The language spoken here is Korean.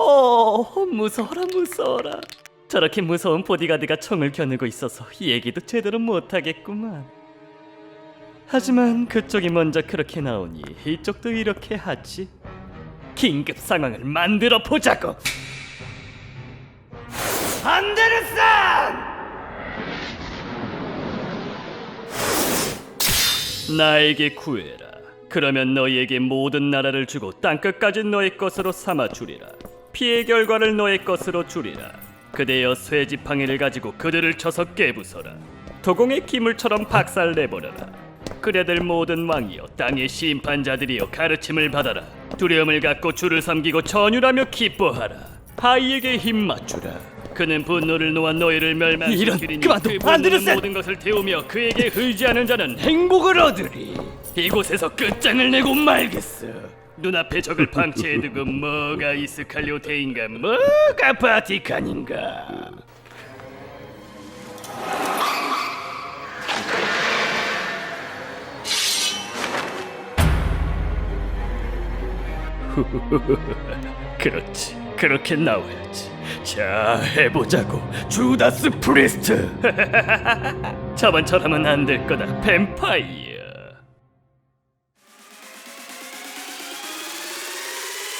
어, 무서워라 무서워라. 저렇게 무서운 보디가드가 총을 겨누고 있어서 얘기도 제대로 못하겠구만. 하지만 그쪽이 먼저 그렇게 나오니 이쪽도 이렇게 하지. 긴급 상황을 만들어 보자고. 안데르슨! 나에게 구해라. 그러면 너희에게 모든 나라를 주고 땅끝까지 너의 것으로 삼아 주리라. 피해 결과를 너의 것으로 주리라. 그대여 쇠지팡이를 가지고 그들을 쳐서 깨부숴라. 도공의 기물처럼 박살내버려라. 그대들 모든 왕이여 땅의 심판자들이여 가르침을 받아라. 두려움을 갖고 주를 섬기고 전율하며 기뻐하라. 하이에게 힘 맞추라. 그는 분노를 놓아 너희를 멸망시키리니 이런, 그만둬, 그 분노는 안드레센! 모든 것을 태우며 그에게 의지하는 자는 행복을 얻으리. 이곳에서 끝장을 내고 말겠어. 눈앞에 적을 방치해두고 뭐가 이스칼리오테인가 뭐가 바티칸인가. 그렇지. 그렇게 나와야지. 자, 해보자고. 주다스 프리스트. 저번 처럼은 안 될 거다. 뱀파이어.